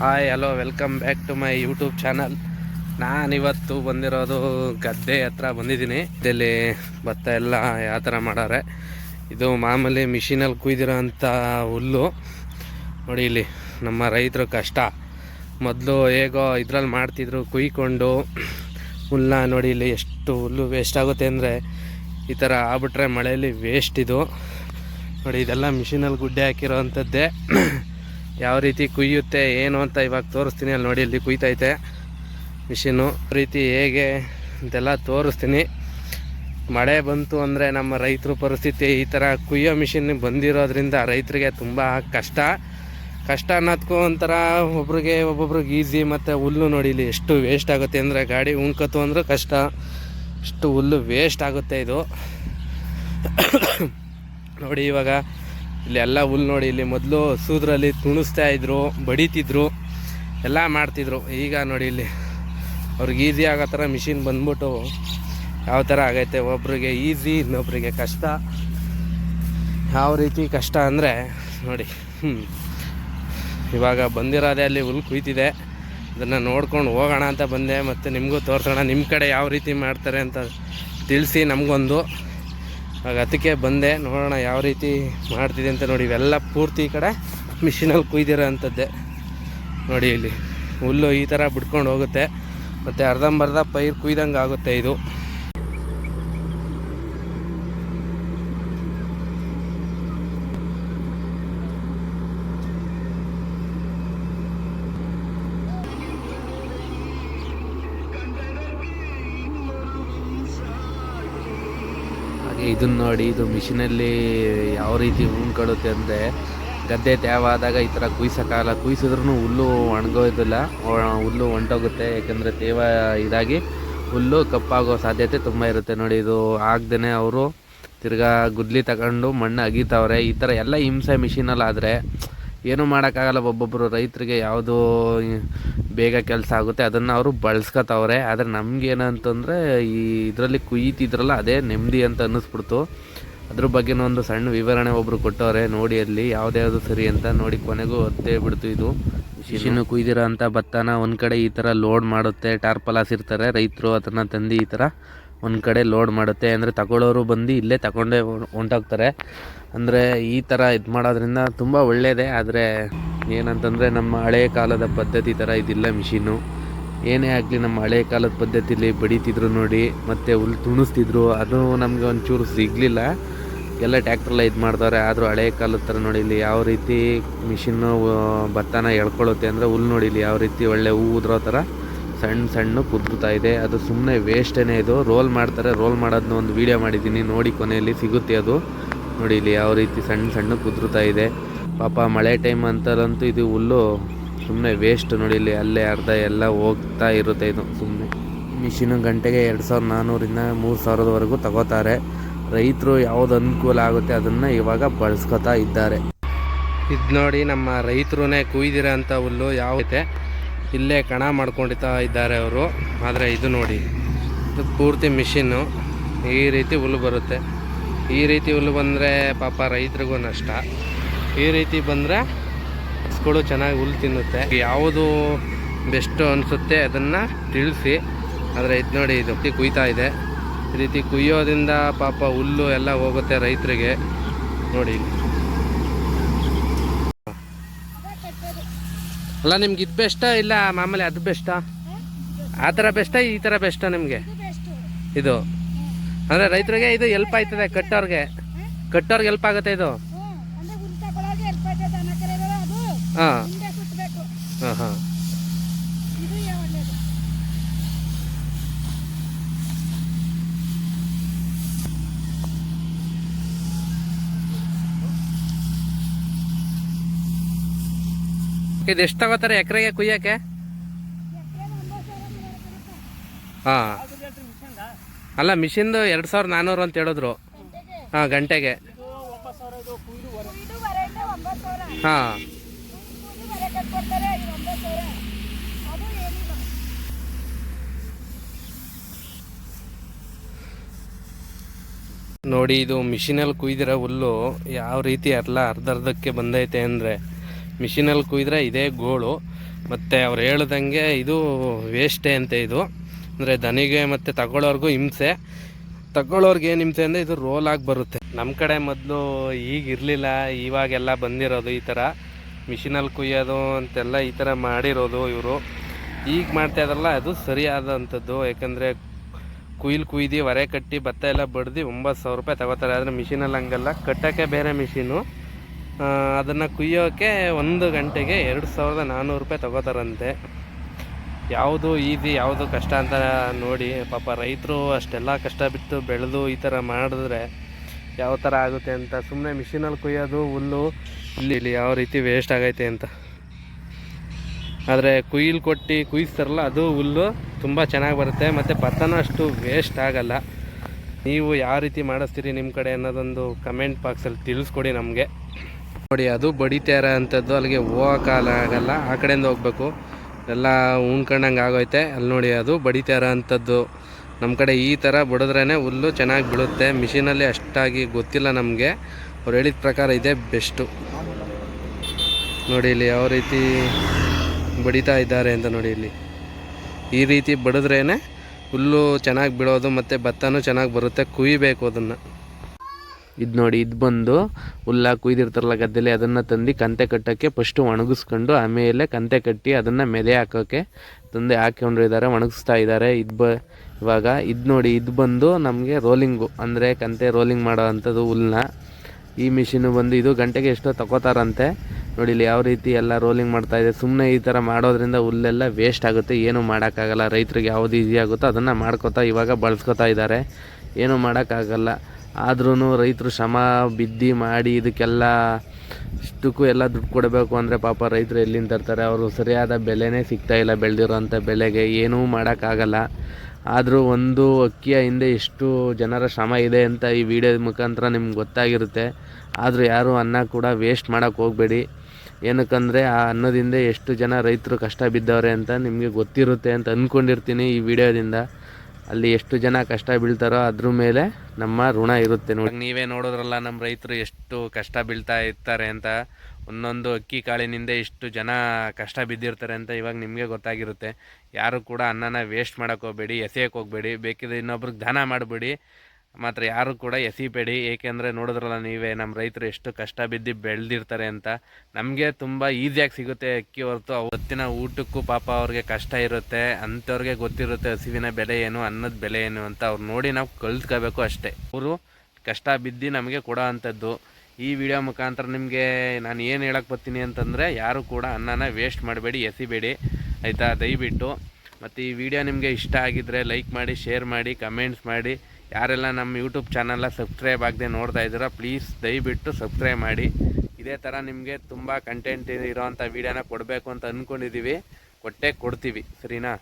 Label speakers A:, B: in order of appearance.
A: Hi hello welcome back to my YouTube channel ನಾನಿವತ್ತು ಬಂದಿರೋದು ಗದ್ದೆ ಹತ್ರ ಬಂದಿದ್ದೀನಿ. ಇದರಲ್ಲಿ ಭತ್ತ ಎಲ್ಲ ಯಾವ ಥರ ಮಾಡಾರೆ? ಇದು ಮಾಮೂಲಿ ಮಿಷಿನಲ್ಲಿ ಕುಯ್ದಿರೋ ಅಂಥ ಹುಲ್ಲು. ನೋಡಿ ಇಲ್ಲಿ ನಮ್ಮ ರೈತರು ಕಷ್ಟ. ಮೊದಲು ಹೇಗೋ ಇದ್ರಲ್ಲಿ ಮಾಡ್ತಿದ್ರು, ಕುಯ್ಕೊಂಡು ಹುಲ್ಲ ನೋಡಿ ಇಲ್ಲಿ ಎಷ್ಟು ಹುಲ್ಲು ವೇಸ್ಟ್ ಆಗುತ್ತೆ ಅಂದರೆ ಈ ಥರ ಆಗ್ಬಿಟ್ರೆ ಮಳೆಯಲ್ಲಿ ವೇಸ್ಟ್ ಇದು. ನೋಡಿ, ಇದೆಲ್ಲ ಮಿಷಿನಲ್ಲಿ ಗುಡ್ಡೆ ಹಾಕಿರೋ ಅಂಥದ್ದೇ. ಯಾವ ರೀತಿ ಕುಯ್ಯುತ್ತೆ, ಏನು ಅಂತ ಇವಾಗ ತೋರಿಸ್ತೀನಿ. ಅಲ್ಲಿ ನೋಡಿ, ಇಲ್ಲಿ ಕುಯ್ತೈತೆ ಮಿಷಿನ್ನು. ರೀತಿ ಹೇಗೆ ಅಂತೆಲ್ಲ ತೋರಿಸ್ತೀನಿ. ಮಳೆ ಬಂತು ಅಂದರೆ ನಮ್ಮ ರೈತರು ಪರಿಸ್ಥಿತಿ ಈ ಥರ ಕುಯ್ಯೋ ಮಿಷಿನ್ ಬಂದಿರೋದ್ರಿಂದ ರೈತರಿಗೆ ತುಂಬ ಕಷ್ಟ. ಕಷ್ಟ ಅನ್ನೋದಕ್ಕೂ ಒಂಥರ ಒಬ್ರಿಗೆ ಒಬ್ಬೊಬ್ರಿಗೆ ಈಸಿ ಮತ್ತು ಹುಲ್ಲು ನೋಡಿ ಇಲ್ಲಿ ಎಷ್ಟು ವೇಸ್ಟ್ ಆಗುತ್ತೆ ಅಂದರೆ ಗಾಡಿ ಉಣ್ಕತ್ತು ಅಂದರೆ ಕಷ್ಟ. ಇಷ್ಟು ಹುಲ್ಲು ವೇಸ್ಟ್ ಆಗುತ್ತೆ ಇದು. ನೋಡಿ ಇವಾಗ ಇಲ್ಲಿ ಎಲ್ಲ ಹುಲ್ ನೋಡಿ, ಇಲ್ಲಿ ಮೊದಲು ಸೂದ್ರಲ್ಲಿ ತುಣಿಸ್ತಾ ಇದ್ರು, ಬಡಿತಿದ್ರು, ಎಲ್ಲ ಮಾಡ್ತಿದ್ರು. ಈಗ ನೋಡಿ ಇಲ್ಲಿ ಅವ್ರಿಗೆ ಈಸಿ ಆಗೋ ಥರ ಮಿಷಿನ್ ಬಂದ್ಬಿಟ್ಟು ಯಾವ ಥರ ಆಗೈತೆ, ಒಬ್ರಿಗೆ ಈಸಿ ಇನ್ನೊಬ್ರಿಗೆ ಕಷ್ಟ. ಯಾವ ರೀತಿ ಕಷ್ಟ ಅಂದರೆ, ನೋಡಿ ಹ್ಞೂ ಇವಾಗ ಬಂದಿರೋದೇ ಅಲ್ಲಿ ಹುಲ್ ಕುಯ್ತಿದೆ. ಅದನ್ನು ನೋಡ್ಕೊಂಡು ಹೋಗೋಣ ಅಂತ ಬಂದೆ, ಮತ್ತು ನಿಮಗೂ ತೋರಿಸೋಣ ನಿಮ್ಮ ಕಡೆ ಯಾವ ರೀತಿ ಮಾಡ್ತಾರೆ ಅಂತ ತಿಳಿಸಿ ನಮಗೊಂದು. ಆಗ ಅದಕ್ಕೆ ಬಂದೆ. ನೋಡೋಣ ಯಾವ ರೀತಿ ಮಾಡ್ತಿದೆ ಅಂತ ನೋಡಿ. ಇವೆಲ್ಲ ಪೂರ್ತಿ ಈ ಕಡೆ ಮಿಷಿನಲ್ಲಿ ಕುಯ್ದಿರೋ ಅಂಥದ್ದೇ ನೋಡಿ ಇಲ್ಲಿ ಹುಲ್ಲು ಈ ಥರ ಬಿಡ್ಕೊಂಡು ಹೋಗುತ್ತೆ. ಮತ್ತು ಅರ್ಧಂಬರ್ಧ ಪೈರು ಕುಯ್ದಂಗೆ ಆಗುತ್ತೆ ಇದು. ಇದನ್ನ ನೋಡಿ ಇದು ಮಿಷಿನಲ್ಲಿ ಯಾವ ರೀತಿ ಉಣ್ಕೊಳುತ್ತೆ ಅಂದರೆ ಗದ್ದೆ ತೇವಾದಾಗ ಈ ಥರ ಕುಯ್ಸೋಕ್ಕಾಗಲ್ಲ. ಕುಯ್ಸಿದ್ರೂ ಹುಲ್ಲು ಒಣಗೋದಿಲ್ಲ. ಹುಲ್ಲು ಹೊಂಟೋಗುತ್ತೆ ಯಾಕಂದರೆ ತೇವ ಇದಾಗಿ ಹುಲ್ಲು ಕಪ್ಪಾಗೋ ಸಾಧ್ಯತೆ ತುಂಬ ಇರುತ್ತೆ. ನೋಡಿ ಇದು ಆಗ್ದೇ ಅವರು ತಿರ್ಗಾ ಗುದ್ಲಿ ತಗೊಂಡು ಮಣ್ಣು ಅಗೀತಾವ್ರೆ. ಈ ಥರ ಎಲ್ಲ ಹಿಂಸೆ ಮಿಷಿನಲ್ಲಿ ಆದರೆ ಏನೂ ಮಾಡೋಕ್ಕಾಗಲ್ಲ ಒಬ್ಬೊಬ್ಬರು ರೈತರಿಗೆ ಯಾವುದು ಬೇಗ ಕೆಲಸ ಆಗುತ್ತೆ ಅದನ್ನು ಅವರು ಬಳಸ್ಕೊತವ್ರೆ ಆದರೆ ನಮಗೇನಂತಂದರೆ ಈ ಇದರಲ್ಲಿ ಕುಯ್ತಿದ್ರಲ್ಲ ಅದೇ ನೆಮ್ಮದಿ ಅಂತ ಅನ್ನಿಸ್ಬಿಡ್ತು. ಅದ್ರ ಬಗ್ಗೆನೂ ಒಂದು ಸಣ್ಣ ವಿವರಣೆ ಒಬ್ಬರು ಕೊಟ್ಟವ್ರೆ ನೋಡಿ ಅಲ್ಲಿ ಯಾವ್ದ್ಯಾವ್ದು ಸರಿ ಅಂತ ನೋಡಿ ಕೊನೆಗೂ ಒತ್ತೇ ಬಿಡ್ತು ಇದು. ಶಿಶಿನು ಕುಯ್ದಿರೋ ಅಂಥ ಭತ್ತನ ಒಂದು ಕಡೆ ಈ ಥರ ಲೋಡ್ ಮಾಡುತ್ತೆ ಟಾರ್ಪಲ್ ಹಾಸಿರ್ತಾರೆ ರೈತರು ಅದನ್ನು ತಂದು ಈ ಥರ ಒಂದು ಕಡೆ ಲೋಡ್ ಮಾಡುತ್ತೆ. ಅಂದರೆ ತಗೊಳ್ಳೋರು ಬಂದು ಇಲ್ಲೇ ತಗೊಂಡೇ ಹೊಂಟೋಗ್ತಾರೆ ಅಂದರೆ ಈ ಥರ ಇದು ಮಾಡೋದ್ರಿಂದ ತುಂಬ ಒಳ್ಳೆಯದೇ ಆದರೆ ಏನಂತಂದರೆ ನಮ್ಮ ಹಳೆಯ ಕಾಲದ ಪದ್ಧತಿ ಥರ ಇದಿಲ್ಲ ಮಿಷಿನು ಏನೇ ಆಗಲಿ ನಮ್ಮ ಹಳೆಯ ಕಾಲದ ಪದ್ಧತಿಲಿ ಬಡಿತಿದ್ರು ನೋಡಿ, ಮತ್ತು ಹುಲ್ ತುಣಿಸ್ತಿದ್ರು, ಅದು ನಮಗೆ ಒಂಚೂರು ಸಿಗಲಿಲ್ಲ. ಎಲ್ಲ ಟ್ಯಾಕ್ಟ್ರಲ್ಲ ಇದು ಮಾಡ್ತಾರೆ ಆದರೂ ಹಳೆಯ ಕಾಲದ ಥರ ನೋಡಿ, ಇಲ್ಲಿ ಯಾವ ರೀತಿ ಮಿಷಿನ್ನು ಭತ್ತನ ಎಳ್ಕೊಳ್ಳುತ್ತೆ ಅಂದರೆ ಹುಲ್ ನೋಡಿ, ಇಲ್ಲಿ ಯಾವ ರೀತಿ ಒಳ್ಳೆ ಹೂ ಉದ್ರೋ ಥರ ಸಣ್ಣ ಸಣ್ಣ ಕುದುರ್ತಾ ಇದೆ. ಅದು ಸುಮ್ಮನೆ ವೇಸ್ಟೇ ಇದು. ರೋಲ್ ಮಾಡ್ತಾರೆ. ರೋಲ್ ಮಾಡೋದನ್ನ ಒಂದು ವೀಡಿಯೋ ಮಾಡಿದ್ದೀನಿ. ನೋಡಿ ಕೊನೆಯಲ್ಲಿ ಸಿಗುತ್ತೆ ಅದು. ನೋಡಿ ಇಲ್ಲಿ ಯಾವ ರೀತಿ ಸಣ್ಣ ಸಣ್ಣ ಕುದುರ್ತಾ ಇದೆ. ಪಾಪ ಮಳೆ ಟೈಮ್ ಅಂತಲಂತೂ ಇದು ಹುಲ್ಲು ಸುಮ್ಮನೆ ವೇಸ್ಟ್ ನೋಡಿ ಇಲ್ಲಿ ಅಲ್ಲೇ ಅರ್ಧ ಎಲ್ಲ ಹೋಗ್ತಾ ಇರುತ್ತೆ ಇದು ಸುಮ್ಮನೆ ಮಿಷಿನು ಗಂಟೆಗೆ ಎರಡು ಸಾವಿರದ ನಾನ್ನೂರಿಂದ ಮೂರು ಸಾವಿರದವರೆಗೂ ತಗೋತಾರೆ. ರೈತರು ಯಾವ್ದು ಅನುಕೂಲ ಆಗುತ್ತೆ ಅದನ್ನು ಇವಾಗ ಬಳಸ್ಕೊತಾ ಇದ್ದಾರೆ. ಇದು ನೋಡಿ ನಮ್ಮ ರೈತರುನೇ ಕುಯ್ದಿರೋ ಅಂಥ ಹುಲ್ಲು ಯಾವ ಐತೆ ಇಲ್ಲೇ ಕಣ ಮಾಡ್ಕೊಂಡಿತಾ ಇದ್ದಾರೆ ಅವರು. ಆದರೆ ಇದು ನೋಡಿ, ಇದು ಪೂರ್ತಿ ಮಿಷಿನ್ನು ಈ ರೀತಿ ಹುಲ್ಲು ಬರುತ್ತೆ. ಈ ರೀತಿ ಹುಲ್ಲು ಬಂದರೆ ಪಾಪ ರೈತರಿಗೂ ನಷ್ಟ. ಈ ರೀತಿ ಬಂದರೆ ಹಸುಗಳು ಚೆನ್ನಾಗಿ ಹುಲ್ಲು ತಿನ್ನುತ್ತೆ. ಯಾವುದು ಬೆಸ್ಟು ಅನಿಸುತ್ತೆ ಅದನ್ನು ತಿಳಿಸಿ. ಆದರೆ ಇದು ನೋಡಿ, ಇದು ಕುಯ್ತಾ ಇದೆ. ಈ ರೀತಿ ಕುಯ್ಯೋದ್ರಿಂದ ಪಾಪ ಹುಲ್ಲು ಎಲ್ಲ ಹೋಗುತ್ತೆ ರೈತರಿಗೆ. ನೋಡಿ ಇಲ್ಲಿ ಅಲ್ಲ ನಿಮ್ಗೆ ಇದು ಬೆಸ್ಟಾ ಇಲ್ಲ ಮಾಮೂಲಿ ಅದು ಬೆಸ್ಟಾ? ಆ ಥರ ಬೆಸ್ಟಾ ಈ ಥರ ಬೆಸ್ಟಾ ನಿಮಗೆ? ಇದು ಅಂದರೆ ರೈತರಿಗೆ ಇದು ಎಲ್ಪ್ ಆಯ್ತದೆ ಕಟ್ಟೋರಿಗೆ ಕಟ್ಟೋರ್ಗೆ ಎಲ್ಪ್ ಆಗುತ್ತೆ ಇದು? ಹಾಂ. ಹಾಂ ಹಾಂ
B: ಇದು ಒಳ್ಳೇದು
A: ಇದು ಎಷ್ಟು ತಗೋತಾರೆ ಎಕರೆಗೆ ಕುಯ್ಯಕ್ಕೆ? ಹಾಂ. ಅಲ್ಲ, ಮಿಷಿನ್ದು ಎರಡು ಸಾವಿರದ ನಾನ್ನೂರು ಅಂತ ಹೇಳಿದ್ರು. ಹಾಂ, ಗಂಟೆಗೆ. ಹಾಂ. ನೋಡಿ, ಇದು ಮಿಷಿನಲ್ಲಿ ಕುಯ್ದಿರೋ ಹುಲ್ಲು ಯಾವ ರೀತಿ ಅರ್ಲ ಅರ್ಧರ್ಧಕ್ಕೆ ಬಂದೈತೆ ಅಂದರೆ ಮಿಷಿನಲ್ಲಿ ಕುಯ್ದ್ರೆ ಇದೇ ಗೋಳು. ಮತ್ತು ಅವ್ರು ಹೇಳ್ದಂಗೆ ಇದು ವೇಸ್ಟೇ ಅಂತೆ ಇದು. ಅಂದರೆ ದನಿಗೆ ಮತ್ತು ತಗೊಳ್ಳೋರ್ಗೂ ಹಿಂಸೆ. ತಗೊಳ್ಳೋರ್ಗೆ ಏನು ಹಿಂಸೆ ಅಂದರೆ ಇದು ರೋಲ್ ಆಗಿ ಬರುತ್ತೆ. ನಮ್ಮ ಕಡೆ ಮೊದಲು ಈಗ ಇರಲಿಲ್ಲ. ಇವಾಗೆಲ್ಲ ಬಂದಿರೋದು ಈ ಥರ ಮಿಷಿನಲ್ಲಿ ಕುಯ್ಯೋದು ಅಂತೆಲ್ಲ ಈ ಥರ ಮಾಡಿರೋದು ಇವರು. ಈಗ ಮಾಡ್ತಾ ಇದ್ರಲ್ಲ ಅದು ಸರಿಯಾದಂಥದ್ದು. ಯಾಕಂದರೆ ಕುಯ್ಲು ಕುಯ್ದು, ಹೊರೆ ಕಟ್ಟಿ ಭತ್ತ ಎಲ್ಲ ಬಡ್ದು ಒಂಬತ್ತು ಸಾವಿರ ರೂಪಾಯಿ ತಗೋತಾರೆ. ಆದರೆ ಮಿಷಿನಲ್ಲಿ ಹಂಗಲ್ಲ. ಕಟ್ಟೋಕ್ಕೆ ಬೇರೆ ಮಿಷಿನು. ಅದನ್ನು ಕುಯ್ಯೋಕ್ಕೆ ಒಂದು ಗಂಟೆಗೆ ಎರಡು ಸಾವಿರದ ನಾನ್ನೂರು ರೂಪಾಯಿ ತೊಗೋತಾರಂತೆ. ಯಾವುದು ಈಸಿ, ಯಾವುದು ಕಷ್ಟ ಅಂತ ನೋಡಿ, ಪಾಪ ರೈತರು ಅಷ್ಟೆಲ್ಲ ಕಷ್ಟ ಬಿಟ್ಟು ಬೆಳೆದು ಈ ಥರ ಮಾಡಿದ್ರೆ ಯಾವ ಥರ ಆಗುತ್ತೆ ಅಂತ. ಸುಮ್ಮನೆ ಮಿಷಿನಲ್ಲಿ ಕುಯ್ಯೋದು, ಹುಲ್ಲು, ಇಲ್ಲಿ ಇಲ್ಲಿ ಯಾವ ರೀತಿ ವೇಸ್ಟ್ ಆಗೈತೆ ಅಂತ. ಆದರೆ ಕುಯ್ಲು ಕೊಟ್ಟು ಕುಯ್ಸ್ತಾರಲ್ಲ, ಅದು ಹುಲ್ಲು ತುಂಬ ಚೆನ್ನಾಗಿ ಬರುತ್ತೆ, ಮತ್ತು ಪತನ ಅಷ್ಟು ವೇಸ್ಟ್ ಆಗಲ್ಲ. ನೀವು ಯಾವ ರೀತಿ ಮಾಡಿಸ್ತೀರಿ ನಿಮ್ಮ ಕಡೆ ಅನ್ನೋದೊಂದು ಕಮೆಂಟ್ ಬಾಕ್ಸಲ್ಲಿ ತಿಳಿಸ್ಕೊಡಿ ನಮಗೆ. ನೋಡಿ, ಅದು ಬಡಿತಾರ ಇರೋ ಅಂಥದ್ದು, ಅಲ್ಲಿಗೆ ಹೋಗೋಕ್ಕಾಗಲ್ಲ ಆ ಕಡೆಯಿಂದ ಹೋಗ್ಬೇಕು. ಎಲ್ಲ ಉಣ್ಕೊಂಡಂಗೆ ಆಗೋಯ್ತೆ. ಅಲ್ಲಿ ನೋಡಿ, ಅದು ಬಡಿತಾರ ಅಂಥದ್ದು. ನಮ್ಮ ಕಡೆ ಈ ಥರ ಬಡಿದ್ರೇ ಹುಲ್ಲು ಚೆನ್ನಾಗಿ ಬೀಳುತ್ತೆ. ಮಿಷಿನಲ್ಲಿ ಅಷ್ಟಾಗಿ ಗೊತ್ತಿಲ್ಲ ನಮಗೆ. ಅವ್ರು ಹೇಳಿದ ಪ್ರಕಾರ ಇದೆ ಬೆಸ್ಟು. ನೋಡಿ, ಇಲ್ಲಿ ಯಾವ ರೀತಿ ಬಡಿತಾ ಇದ್ದಾರೆ ಅಂತ ನೋಡಿ, ಇಲ್ಲಿ. ಈ ರೀತಿ ಬಡಿದ್ರೇ ಹುಲ್ಲು ಚೆನ್ನಾಗಿ ಬೀಳೋದು ಮತ್ತು ಭತ್ತನೂ ಚೆನ್ನಾಗಿ ಬರುತ್ತೆ. ಕುಯ್ಬೇಕು ಅದನ್ನು. ಇದು ನೋಡಿ, ಇದು ಬಂದು ಹುಲ್ಲ ಕುಯ್ದಿರ್ತಾರಲ್ಲ ಗದ್ದೆಲಿ, ಅದನ್ನು ತಂದು ಕಂತೆ ಕಟ್ಟೋಕ್ಕೆ ಫಸ್ಟು ಒಣಗಿಸ್ಕೊಂಡು ಆಮೇಲೆ ಕಂತೆ ಕಟ್ಟಿ ಅದನ್ನು ಮೆದೆ ಹಾಕೋಕ್ಕೆ ತಂದು ಹಾಕೊಂಡಿದ್ದಾರೆ ಒಣಗಿಸ್ತಾ ಇದ್ದಾರೆ. ಇದು ಬ, ಇವಾಗ ಇದು ನೋಡಿ, ಇದು ಬಂದು ನಮಗೆ ರೋಲಿಂಗು ಅಂದರೆ ಕಂತೆ ರೋಲಿಂಗ್ ಮಾಡೋ ಅಂಥದ್ದು ಹುಲ್ಲನ್ನ ಈ ಮಿಷಿನು ಬಂದು ಇದು ಗಂಟೆಗೆ ಎಷ್ಟೋ ತಗೋತಾರಂತೆ. ನೋಡಿ, ಇಲ್ಲಿ ಯಾವ ರೀತಿ ಎಲ್ಲ ರೋಲಿಂಗ್ ಮಾಡ್ತಾ ಇದೆ. ಸುಮ್ಮನೆ ಈ ಥರ ಮಾಡೋದ್ರಿಂದ ಹುಲ್ಲೆಲ್ಲ ವೇಸ್ಟ್ ಆಗುತ್ತೆ. ಏನು ಮಾಡೋಕ್ಕಾಗಲ್ಲ. ರೈತರಿಗೆ ಯಾವುದು ಈಸಿ ಆಗುತ್ತೋ ಅದನ್ನು ಮಾಡ್ಕೋತಾ ಇವಾಗ ಬಳಸ್ಕೊತಾ ಇದ್ದಾರೆ. ಏನು ಮಾಡೋಕ್ಕಾಗಲ್ಲ. ಆದ್ರೂ ರೈತರು ಶ್ರಮ, ಬಿದ್ದು ಮಾಡಿ ಇದಕ್ಕೆಲ್ಲ ಇಷ್ಟಕ್ಕೂ ಎಲ್ಲ ದುಡ್ಡು ಕೊಡಬೇಕು ಅಂದರೆ ಪಾಪ ರೈತರು ಎಲ್ಲಿಂದ ತರ್ತಾರೆ? ಅವರು ಸರಿಯಾದ ಬೆಲೆನೇ ಸಿಗ್ತಾ ಇಲ್ಲ ಬೆಳೆದಿರೋಂಥ ಬೆಲೆಗೆ. ಏನೂ ಮಾಡೋಕ್ಕಾಗಲ್ಲ. ಆದರೂ ಒಂದು ಅಕ್ಕಿಯ ಹಿಂದೆ ಎಷ್ಟು ಜನರ ಶ್ರಮ ಇದೆ ಅಂತ ಈ ವಿಡಿಯೋದ ಮುಖಾಂತರ ನಿಮ್ಗೆ ಗೊತ್ತಾಗಿರುತ್ತೆ. ಆದರೂ ಯಾರೂ ಅನ್ನ ಕೂಡ ವೇಸ್ಟ್ ಮಾಡೋಕ್ಕೆ ಹೋಗಬೇಡಿ. ಏನಕ್ಕಂದರೆ ಆ ಅನ್ನದಿಂದ ಎಷ್ಟು ಜನ ರೈತರು ಕಷ್ಟ ಬಿದ್ದವ್ರೆ ಅಂತ ನಿಮಗೆ ಗೊತ್ತಿರುತ್ತೆ ಅಂತ ಅಂದ್ಕೊಂಡಿರ್ತೀನಿ ಈ ವಿಡಿಯೋದಿಂದ. ಅಲ್ಲಿ ಎಷ್ಟು ಜನ ಕಷ್ಟ ಬೀಳ್ತಾರೋ ಅದ್ರ ಮೇಲೆ ನಮ್ಮ ಋಣ ಇರುತ್ತೆ ನೋಡಿ. ನೀವೇ ನೋಡೋದ್ರಲ್ಲ ನಮ್ಮ ರೈತರು ಎಷ್ಟು ಕಷ್ಟ ಬೀಳ್ತಾ ಇರ್ತಾರೆ ಅಂತ. ಒಂದೊಂದು ಅಕ್ಕಿ ಕಾಳಿನಿಂದ ಎಷ್ಟು ಜನ ಕಷ್ಟ ಬಿದ್ದಿರ್ತಾರೆ ಅಂತ ಇವಾಗ ನಿಮಗೆ ಗೊತ್ತಾಗಿರುತ್ತೆ. ಯಾರು ಕೂಡ ಅನ್ನನ ವೇಸ್ಟ್ ಮಾಡೋಕ್ಕೆ ಹೋಗಬೇಡಿ ಎಸೆಯೋಕ್ಕೆ ಹೋಗಬೇಡಿ, ಬೇಕಿದ್ರೆ ಇನ್ನೊಬ್ರಿಗೆ ದಾನ ಮಾಡಬೇಡಿ. ಮಾತ್ರ ಯಾರು ಕೂಡ ಎಸಿಬೇಡಿ, ಏಕೆಂದರೆ ನೋಡಿದ್ರಲ್ಲ ನೀವೇ ನಮ್ಮ ರೈತರು ಎಷ್ಟು ಕಷ್ಟ ಬಿದ್ದು ಬೆಳೆದಿರ್ತಾರೆ ಅಂತ. ನಮಗೆ ತುಂಬ ಈಸಿಯಾಗಿ ಸಿಗುತ್ತೆ ಅಕ್ಕಿ ಹೊರತು. ಅವತ್ತಿನ ಊಟಕ್ಕೂ ಪಾಪ ಅವ್ರಿಗೆ ಕಷ್ಟ ಇರುತ್ತೆ, ಅಂಥವ್ರಿಗೆ ಗೊತ್ತಿರುತ್ತೆ ಹಸಿವಿನ ಬೆಲೆ ಏನು, ಅನ್ನದ ಬೆಲೆ ಏನು ಅಂತ ಅವ್ರು ನೋಡಿ ನಾವು ಕಲ್ತ್ಕೋಬೇಕು ಅಷ್ಟೇ. ಅವರು ಕಷ್ಟ ಬಿದ್ದು ನಮಗೆ ಕೊಡೋ ಅಂಥದ್ದು. ಈ ವಿಡಿಯೋ ಮುಖಾಂತರ ನಿಮಗೆ ನಾನು ಏನು ಹೇಳಕ್ಕೆ ಬರ್ತೀನಿ ಅಂತಂದರೆ, ಯಾರು ಕೂಡ ಅನ್ನನ ವೇಸ್ಟ್ ಮಾಡಬೇಡಿ, ಎಸಿಬೇಡಿ, ಆಯಿತಾ? ದಯವಿಟ್ಟು. ಮತ್ತು ಈ ವಿಡಿಯೋ ನಿಮಗೆ ಇಷ್ಟ ಆಗಿದ್ದರೆ ಲೈಕ್ ಮಾಡಿ ಶೇರ್ ಮಾಡಿ ಕಮೆಂಟ್ಸ್ ಮಾಡಿ. ಯಾರೆಲ್ಲ ನಮ್ಮ ಯೂಟ್ಯೂಬ್ ಚಾನಲ್ನ ಸಬ್ಸ್ಕ್ರೈಬ್ ಆಗದೆ ನೋಡ್ತಾ ಇದ್ದೀರಾ ಪ್ಲೀಸ್ ದಯವಿಟ್ಟು ಸಬ್ಸ್ಕ್ರೈಬ್ ಮಾಡಿ. ಇದೇ ಥರ ನಿಮಗೆ ತುಂಬ ಕಂಟೆಂಟ್ ಇರೋವಂಥ ವೀಡಿಯೋನ ಕೊಡಬೇಕು ಅಂತ ಅಂದ್ಕೊಂಡಿದ್ದೀವಿ ಕೊಟ್ಟೇ ಕೊಡ್ತೀವಿ. ಸರಿನಾ?